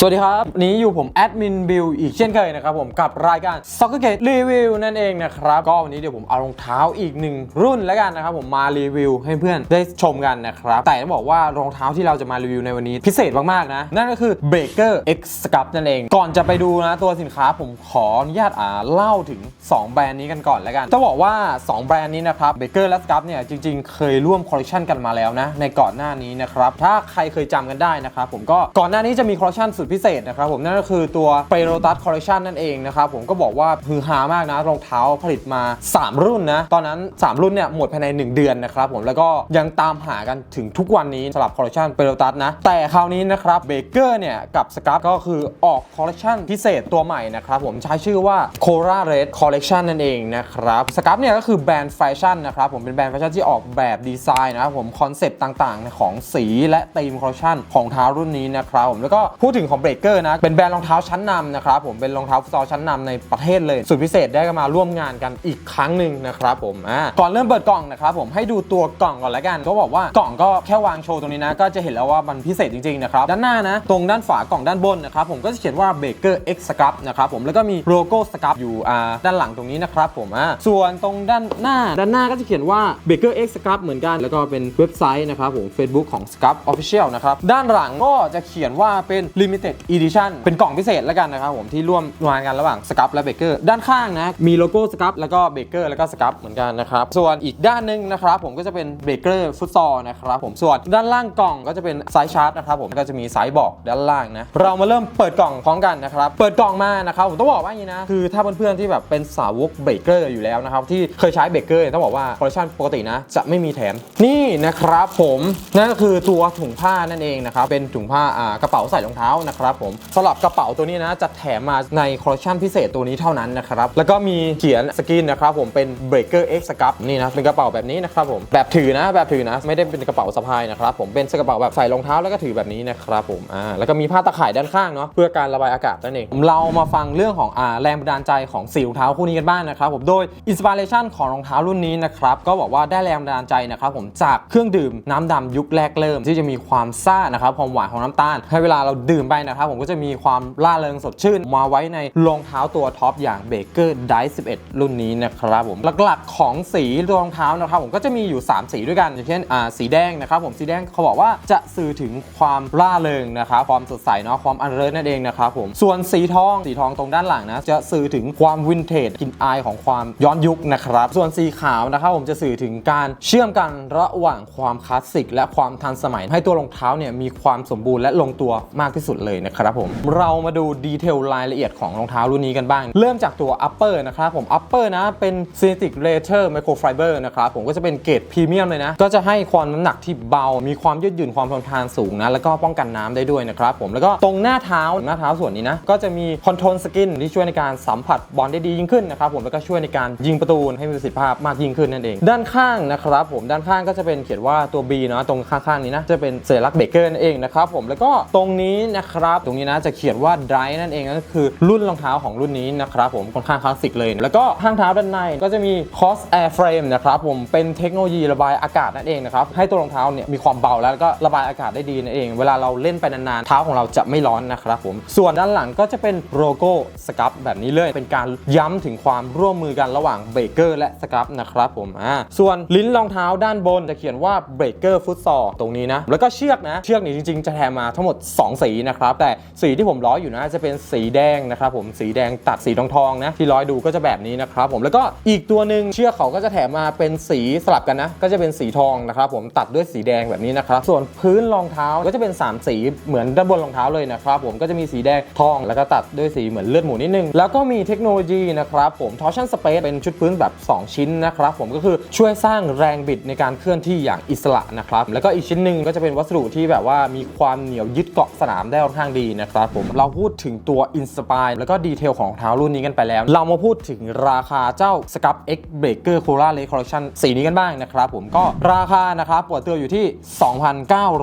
สวัสดีครับวันนี้อยู่ผมแอดมินบิลอีกเช่นเคยนะครับผมกับรายการ Soccer Gate Review นั่นเองนะครับ ก็วันนี้เดี๋ยวผมเอารองเท้าอีกหนึ่งรุ่นแล้วกันนะครับผมมารีวิวให้เพื่อนได้ชมกันนะครับ แต่ต้องบอกว่ารองเท้าที่เราจะมารีวิวในวันนี้พิเศษมากๆนะ นั่นก็คือ Baker X Scuff นั่นเอง ก่อนจะไปดูนะตัวสินค้าผมขออนุญาตอ่าเล่าถึง 2 แบรนด์นี้กันก่อนแล้วกันต้องบอกว่า 2 แบรนด์นี้นะครับ Baker และ Scuff เนี่ยจริง ๆ เคยร่วมคอลเลคชันกันมาแล้วนะในก่อนหน้านี้นะครับถ้าใครเคยจำกันได้นะครับผมก็ก่อนหน้านี้จะมีคอลเลคชันสุดพิเศษนะครับผมนั่นก็คือตัว p e r o t u s Collection นั่นเองนะครับผมก็บอกว่าฮือฮามากนะรองเท้าผลิตมา 3 รุ่นนะ ตอนนั้น 3 รุ่นเนี่ยหมดภายใน 1 เดือนนะครับผมแล้วก็ยังตามหากันถึงทุกวันนี้สำหรับคอลเลคชัน p e r o t u s นะ แต่คราวนี้นะครับเบเกอร์เนี่ยกับสกับก็คือออกคอลเลคชันพิเศษตัวใหม่นะครับผมใช้ชื่อว่า Cora Red Collection นั่นเองนะครับสกับเนี่ยก็คือแบรนด์แฟชั่นนะครับผมเป็นแบรนด์แฟชั่นที่ออกแบบดีไซน์นะครับผมคอนเซปต์ต่างๆ ของสีและธีมคอลเลคชันของเท้ารุ่นนี้นะครับผมแล้วก็พูดถึงของเบเกอร์นะ เป็นแบรนด์รองเท้าชั้นนำนะครับผม เป็นรองเท้าฟุตซอลชั้นนำในประเทศเลย สุดพิเศษได้มาร่วมงานกันอีกครั้งหนึ่งนะครับผม อ่า ก่อนเริ่มเปิดกล่องนะครับผม ให้ดูตัวกล่องก่อนแล้วกัน ก็บอกว่ากล่องก็แค่วางโชว์ตรงนี้นะ ก็จะเห็นแล้วว่ามันพิเศษจริงๆนะครับ ด้านหน้านะ ตรงด้านฝากล่องด้านบนนะครับผม ก็จะเขียนว่า Baker X Scuff นะครับผม แล้วก็มีโลโก้ Scuff อยู่ อ่า ด้านหลังตรงนี้นะครับผม อ่า ส่วนตรงด้านหน้า ด้านหน้าก็จะเขียนว่า Baker X Scuff เหมือนกัน แล้วก็เป็นเว็บไซต์นะครับผม Facebook ของ Scuff Official นะครับ ด้านหลังก็จะเขียนว่าเป็น Limited Edition เป็นกล่องพิเศษแล้วกันนะครับผมที่ร่วมงานกันระหว่าง Scuff และ Baker ด้านข้างนะมีโลโก้ Scuff แล้วก็ Baker แล้วก็ Scuff เหมือนกันนะครับส่วนอีกด้านหนึงนะครับผมก็จะเป็น Baker Futsal นะครับผมส่วนด้านล่างกล่องก็จะเป็นไซส์ชาร์ตนะครับผมก็จะมีไซส์บอกด้านล่างนะเรามาเริ่มเปิดกล่องพร้อมกันนะครับเปิดกล่องมานะครับผมต้องบอกว่าอย่างนี้นะคือถ้าเพื่อนๆที่แบบเป็นสาวกเบเกอร์อยู่แล้วนะครับที่เคยใช้เบเกอร์ต้องบอกว่าคอลเลคชันปกตินะจะไม่มีแถมนี่นะครับผมนั่นก็คือตัวถุงผ้านั่นเองนะครับเป็นถุงผ้ากระเป๋าใส่รองเท้านะครับผมสำหรับกระเป๋าตัวนี้นะจะแถมมาในคอลเลคชันพิเศษตัวนี้เท่านั้นนะครับแล้วก็มีเขียนสกรีนนะครับผมเป็น Breaker X Scuff นี่นะเป็นกระเป๋าแบบนี้นะครับผมแบบถือนะแบบถือนะ ไม่ได้เป็นกระเป๋าสะพายนะครับผมเป็นกระเป๋าแบบใส่รองเท้าแล้วก็ถือแบบนี้นะครับผมอ่าแล้วก็มีผ้าตะข่ายด้านข้างเนาะเพื่อการระบายอากาศนั่นเองเรามาฟังเรื่องของอ่าแรงบันดาลใจของสีรองเท้าคู่นี้กันบ้างนะครับผมโดยอินสปิเรชันของรองเท้ารุ่นนี้นะครับก็บอกว่าได้แรงบันดาลใจนะครับผมจากเครื่องดื่มน้ำดำยุคแรกเริ่ม ที่จะมีความซ่านะครับความหวานของน้ำตาลให้เวลาเราดื่มไปนะครับผมก็จะมีความล่าเริงสดชื่น มาไว้ในรองเท้าตัวท็อปอย่าง Baker Dive 11 รุ่นนี้นะครับผมหลักๆของสีรองเท้านะครับผมก็จะมีอยู่ 3 สีด้วยกัน อย่างเช่นอ่าสีแดงนะครับผมสีแดงเขาบอกว่าจะสื่อถึงความล่าเริงนะครับความสดใสเนาะความอันเลิศนั่นเองนะครับผมส่วนสีทองสีทองตรงด้านหลังนะจะสื่อถึงความวินเทจกลิ่นอายของความย้อนยุคนะครับส่วนสีขาวนะครับผมจะสื่อถึงการเชื่อมกันระหว่างความคลาสสิกและความทันสมัยให้ตัวรองเท้าเนี่ยมีความสมบูรณ์และลงตัวมากที่สุดเลยนะครับผม เรามาดูดีเทลรายละเอียดของรองเท้ารุ่นนี้กันบ้าง เริ่มจากตัว upper นะครับผม upper นะ เป็น synthetic leather microfiber นะครับผมก็จะเป็นเกรดพรีเมียมเลยนะ ก็จะให้ความน้ำหนักที่เบา มีความยืดหยุ่นความทนทานสูงนะ แล้วก็ป้องกันน้ำได้ด้วยนะครับผม แล้วก็ตรงหน้าเท้าหน้าเท้าส่วนนี้นะ ก็จะมีคอนโทรลสกินที่ช่วยในการสัมผัสบอลได้ดียิ่งขึ้นนะครับผมแล้วก็ช่วยในการยิงประตูให้มีประสิทธิภาพมากยิ่งขึ้นนั่นเอง ด้านข้างนะครับผมด้านข้างก็จะเป็นเขียนว่าตัว B เนาะตรงข้างๆนี้นะจะเป็นสัญลักเบเกอร์นั่นเองนะครับผมแล้วก็ตรงนี้นะครับตรงนี้นะจะเขียนว่า dry นั่นเองก็คือรุ่นรองเท้าของรุ่นนี้นะครับผมค่อนข้างคลาสสิกเลย แล้วก็ข้างเท้าด้านในก็จะมี cross air frame นะครับผมเป็นเทคโนโลยีระบายอากาศนั่นเองนะครับให้ตัวรองเท้าเนี่ยมีความเบาแล้วก็ระบายอากาศได้ดีนั่นเอง เวลาเราเล่นไปนานๆเท้าของเราจะไม่ร้อนนะครับผมส่วนด้านหลังก็จะเป็นโลโก้สกับแบบนี้เลยเป็นการย้ำถึงความร่วมมือกันระหว่างเบเกอร์และสกับนะครับผมอ่าส่วนลิ้นรองเท้าด้านบนจะเขียนว่าเบเกอร์ฟุตซอลตรงนี้นะแล้วก็เชือกนะเชือกนี่จริงๆ จะแถมมาทั้งหมด 2 สีนะครับแต่สีที่ผมร้อยอยู่นะจะเป็นสีแดงนะครับผมสีแดงตัดสีทองทองนะที่ร้อยดูก็จะแบบนี้นะครับผมแล้วก็อีกตัวหนึ่งเชือกเขาก็จะแถมมาเป็นสีสลับกันนะก็จะเป็นสีทองนะครับผมตัดด้วยสีแดงแบบนี้นะครับส่วนพื้นรองเท้าก็จะเป็น 3 สีเหมือนด้านบนรองเท้าเลยนะครับผมก็จะมีสีแดงทอง แล้วก็ตัดด้วยสีเหมือนเลือดหมูนิดนึง แล้วก็มีเทคโนโลยีนะครับผม torsion space เป็นชุดพื้นแบบ 2 ชิ้นนะครับผมก็คือช่วยสร้างแรงบิดในการเคลื่อนที่อย่างอิสระนะครับแล้วก็อีกชิ้นหนึ่งก็จะเป็นวัสดุที่แบบว่ามีความเหนียวยึดเกาะสนามได้ค่อนข้างดีนะครับผมเราพูดถึงตัว Inspire แล้วก็ดีเทลของเท้ารุ่นนี้กันไปแล้ว เรามาพูดถึงราคาเจ้า s c u f X Breaker Cola Ray Collection สีนี้กันบ้างนะครับผมก็ราคานะครับปวดตัวอยู่ที่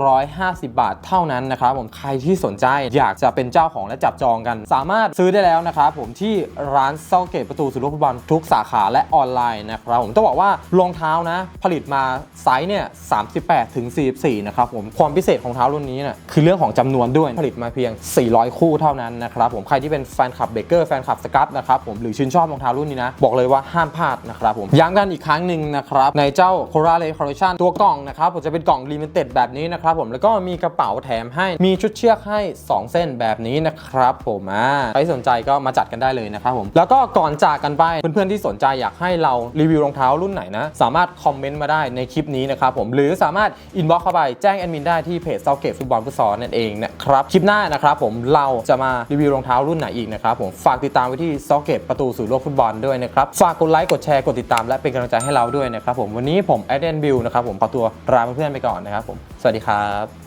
2,950 บาทเท่านั้นนะครับผมใครที่สนใจอยากจะเป็นเจ้าของและจับจองกัน สามารถซื้อได้แล้วนะครับผมที่ร้านเซาเกตประตูสุรฟุตบอลทุกสาขาและออนไลน์นะครับผมต้องบอกว่ารองเท้านะ ผลิตมาไซส์เนี่ย38ถึง44นะครับผมความพิเศษของเท้ารุ่นนี้เนี่ยคือเรื่องของจำนวนด้วยผลิตมามาเพียง 400 คู่เท่านั้นนะครับผมใครที่เป็นแฟนคลับเบเกอร์แฟนคลับสครับนะครับผมหรือชื่นชอบรองเท้ารุ่นนี้นะ บอกเลยว่าห้ามพลาดนะครับผมย้ำกันอีกครั้งหนึ่งนะครับในเจ้า c o r a l e Collection ตัวกล่องนะครับผมจะเป็นกล่อง Limited แบบนี้นะครับผมแล้วก็มีกระเป๋าแถมให้มีชุดเชือกให้ 2 เส้นแบบนี้นะครับผมอ่าใครสนใจก็มาจัดกันได้เลยนะครับผมแล้วก็ก่อนจากกันไปเพื่อนๆที่สนใจอยากให้เรารีวิวรองเท้ารุ่นไหนนะสามารถคอมเมนต์มาได้ในคลิปนี้นะครับผมหรือสามารถอินบ็อกเข้าไปแจ้งแอดมินได้ที่เพจเซาเกตฟุตบอลฟุตซอลนั่นเองนะครับคลิปหน้านะครับผมเราจะมารีวิวรองเท้ารุ่นไหนอีกนะครับผมฝากติดตามไว้ที่เซาเกตประตูสู่โลกฟุตบอลด้วยนะครับฝากกดไลค์กดแชร์กดติดตามและเป็นกำลังใจให้เราด้วยนะครับผมวันนี้ผมแอดเดนบิลนะครับผมขอตัวลาเพื่อนๆไปก่อนนะครับผมสวัสดีครับ